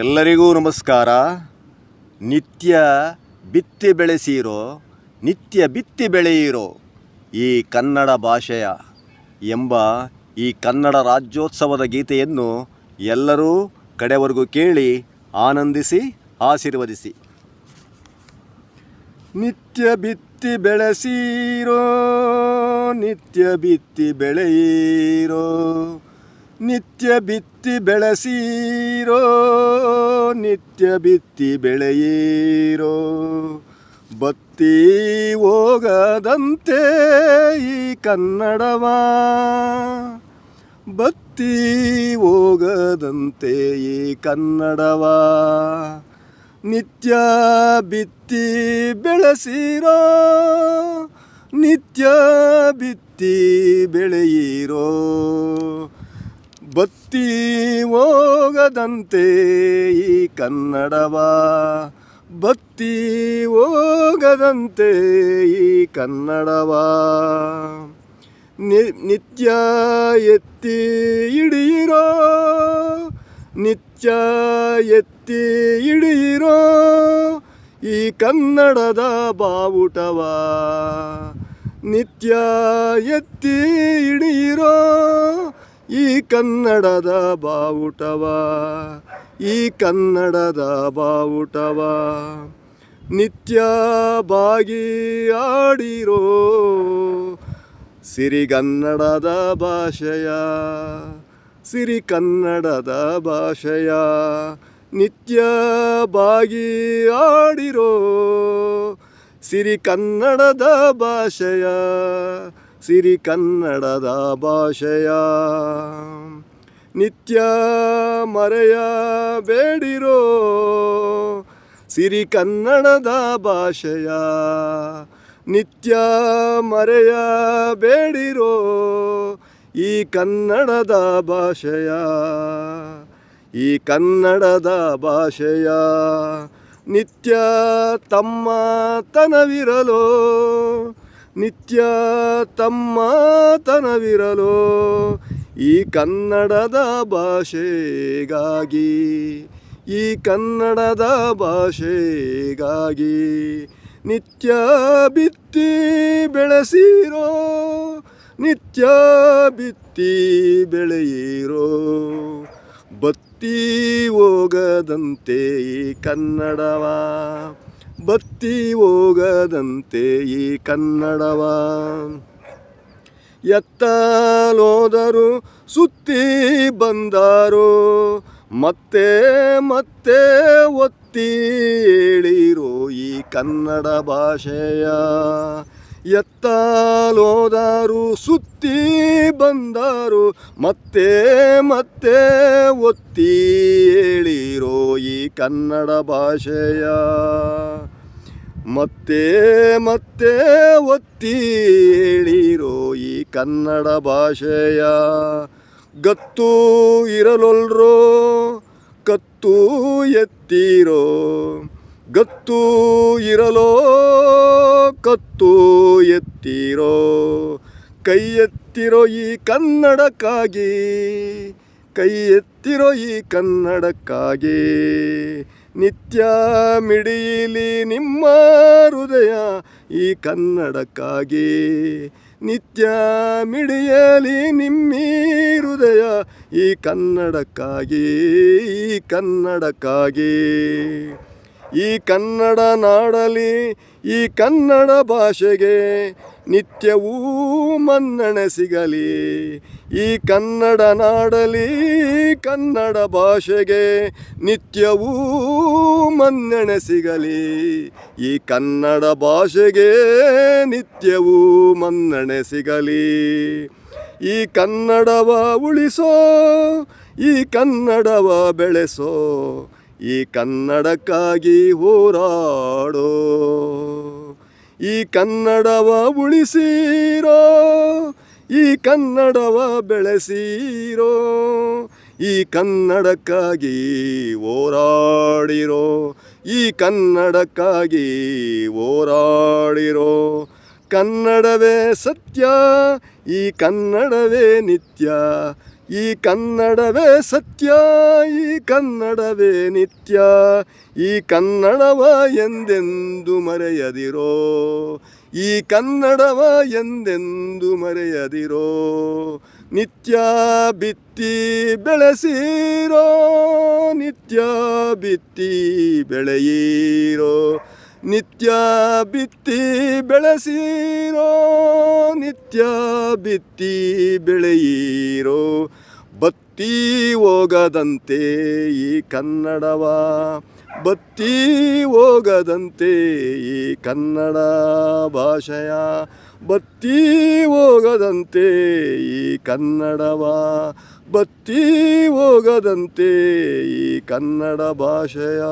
ಎಲ್ಲರಿಗೂ ನಮಸ್ಕಾರ. ನಿತ್ಯ ಬಿತ್ತಿ ಬೆಳೆಸಿರೋ, ನಿತ್ಯ ಬಿತ್ತಿ ಬೆಳೆಯಿರೋ ಈ ಕನ್ನಡ ಭಾಷೆಯ ಎಂಬ ಈ ಕನ್ನಡ ರಾಜ್ಯೋತ್ಸವದ ಗೀತೆಯನ್ನು ಎಲ್ಲರೂ ಕಡೆವರೆಗೂ ಕೇಳಿ ಆನಂದಿಸಿ, ಆಶೀರ್ವದಿಸಿ. ನಿತ್ಯ ಬಿತ್ತಿ ಬೆಳೆಸಿರೋ, ನಿತ್ಯ ಬಿತ್ತಿ ಬೆಳೆಯಿರೋ ನಿತ್ಯ ಬಿತ್ತಿ ಬೆಳೆಸೀರೋ, ನಿತ್ಯ ಬಿತ್ತಿ ಬೆಳೆಯಿರೋ. ಬತ್ತಿ ಹೋಗದಂತೆ ಈ ಕನ್ನಡವ. ಬತ್ತಿ ಹೋಗದಂತೆ ಈ ಕನ್ನಡವ. ನಿತ್ಯ ಬಿತ್ತಿ ಬೆಳೆಸಿರೋ, ನಿತ್ಯ ಬಿತ್ತಿ ಬೆಳೆಯಿರೋ. ಬತ್ತಿ ಹೋಗದಂತೆ ಈ ಕನ್ನಡವ. ಬತ್ತಿ ಹೋಗದಂತೆ ಈ ಕನ್ನಡವ. ನಿತ್ಯ ಎತ್ತಿ ಹಿಡಿಯಿರೋ. ನಿತ್ಯ ಎತ್ತಿ ಹಿಡಿಯಿರೋ ಈ ಕನ್ನಡದ ಬಾವುಟವ. ನಿತ್ಯ ಎತ್ತಿ ಹಿಡಿಯಿರೋ ಈ ಕನ್ನಡದ ಬಾವುಟವ, ಈ ಕನ್ನಡದ ಬಾವುಟವ. ನಿತ್ಯ ಬಾಗಿ ಆಡಿರೋ ಸಿರಿಗನ್ನಡದ ಭಾಷೆಯ ಸಿರಿ ಕನ್ನಡದ ಭಾಷೆಯ. ನಿತ್ಯ ಬಾಗಿ ಆಡಿರೋ ಸಿರಿ ಕನ್ನಡದ ಭಾಷೆಯ ಸಿರಿ ಕನ್ನಡದ ಭಾಷೆಯ ನಿತ್ಯ ಮರೆಯಬೇಡಿರೋ ಸಿರಿ ಕನ್ನಡದ ಭಾಷೆಯ ನಿತ್ಯ ಮರೆಯಬೇಡಿರೋ ಈ ಕನ್ನಡದ ಭಾಷೆಯ, ಈ ಕನ್ನಡದ ಭಾಷೆಯ ನಿತ್ಯ ತಮ್ಮ ತನವಿರಲು ನಿತ್ಯ ತಮ್ಮ ತನವಿರಲು ಈ ಕನ್ನಡದ ಭಾಷೆಗಾಗಿ, ಈ ಕನ್ನಡದ ಭಾಷೆಗಾಗಿ ನಿತ್ಯ ಬಿತ್ತಿ ಬೆಳೆಸಿರೋ, ನಿತ್ಯ ಬಿತ್ತಿ ಬೆಳೆಯಿರೋ ಬತ್ತಿ ಹೋಗದಂತೆ ಈ ಕನ್ನಡವ. ಬತ್ತಿ ಹೋಗದಂತೆ ಈ ಕನ್ನಡವ. ಎತ್ತಲೋದರು ಸುತ್ತಿ ಬಂದಾರೋ, ಮತ್ತೆ ಮತ್ತೆ ಒತ್ತಿ ಹೇಳಿರೋ ಈ ಕನ್ನಡ ಭಾಷೆಯ. ಎತ್ತಲೋದರು ಸುತ್ತಿ ಬಂದರು. ಮತ್ತೆ ಮತ್ತೆ ಒತ್ತಿ ಹೇಳಿರೋ ಈ ಕನ್ನಡ ಭಾಷೆಯ. ಮತ್ತೆ ಮತ್ತೆ ಒತ್ತಿ ಹೇಳಿರೋ ಈ ಕನ್ನಡ ಭಾಷೆಯ. ಗತ್ತು ಇರಲೊಲ್ರೋ, ಕತ್ತು ಎತ್ತಿರೋ. ಗತ್ತು ಇರಲೋ, ಕತ್ತು ಎತ್ತೀರೋ. ಕೈ ಎತ್ತಿರೋ ಈ ಕನ್ನಡಕ್ಕಾಗಿ ಕೈ ಎತ್ತಿರೋ ಈ ಕನ್ನಡಕ್ಕಾಗಿ, ನಿತ್ಯ ಮಿಡಿಯಲಿ ನಿಮ್ಮ ಹೃದಯ ಈ ಕನ್ನಡಕ್ಕಾಗಿ, ನಿತ್ಯ ಮಿಡಿಯಲಿ ನಿಮ್ಮಿ ಹೃದಯ ಈ ಕನ್ನಡಕ್ಕಾಗಿ ಈ ಕನ್ನಡಕ್ಕಾಗಿ. ಈ ಕನ್ನಡ ನಾಡಲಿ, ಈ ಕನ್ನಡ ಭಾಷೆಗೆ ನಿತ್ಯವೂ ಮನ್ನಣೆ ಸಿಗಲಿ. ಈ ಕನ್ನಡ ನಾಡಲಿ, ಕನ್ನಡ ಭಾಷೆಗೆ ನಿತ್ಯವೂ ಮನ್ನಣೆ ಸಿಗಲಿ. ಈ ಕನ್ನಡ ಭಾಷೆಗೆ ನಿತ್ಯವೂ ಮನ್ನಣೆ ಸಿಗಲಿ. ಈ ಕನ್ನಡವ ಉಳಿಸೋ, ಈ ಕನ್ನಡವ ಬೆಳೆಸೋ ಈ ಕನ್ನಡಕ್ಕಾಗಿ ಹೋರಾಡೋ, ಈ ಕನ್ನಡವ ಉಳಿಸಿರೋ, ಈ ಕನ್ನಡವ ಬೆಳೆಸಿರೋ, ಈ ಕನ್ನಡಕ್ಕಾಗಿ ಹೋರಾಡಿರೋ, ಈ ಕನ್ನಡಕ್ಕಾಗಿ ಹೋರಾಡಿರೋ. ಕನ್ನಡವೇ ಸತ್ಯ, ಈ ಕನ್ನಡವೇ ನಿತ್ಯ ಈ ಕನ್ನಡವೇ ಸತ್ಯ, ಈ ಕನ್ನಡವೇ ನಿತ್ಯ, ಈ ಕನ್ನಡವ ಎಂದೆಂದು ಮರೆಯದಿರೋ, ಈ ಕನ್ನಡವ ಎಂದೆಂದು ಮರೆಯದಿರೋ, ನಿತ್ಯ ಬಿತ್ತಿ ಬೆಳೆಸಿರೋ, ನಿತ್ಯ ಬಿತ್ತಿ ಬೆಳೆಯಿರೋ ನಿತ್ಯ ಬಿತ್ತಿ ಬೆಳೆಸಿರೋ, ನಿತ್ಯ ಬಿತ್ತಿ ಬೆಳೆಯಿರೋ, ಬತ್ತಿ ಹೋಗದಂತೆ ಈ ಕನ್ನಡವ, ಬತ್ತಿ ಹೋಗದಂತೆ ಈ ಕನ್ನಡ ಭಾಷೆಯ, ಬತ್ತಿ ಹೋಗದಂತೆ ಈ ಕನ್ನಡವ, ಬತ್ತಿ ಹೋಗದಂತೆ ಈ ಕನ್ನಡ ಭಾಷೆಯ.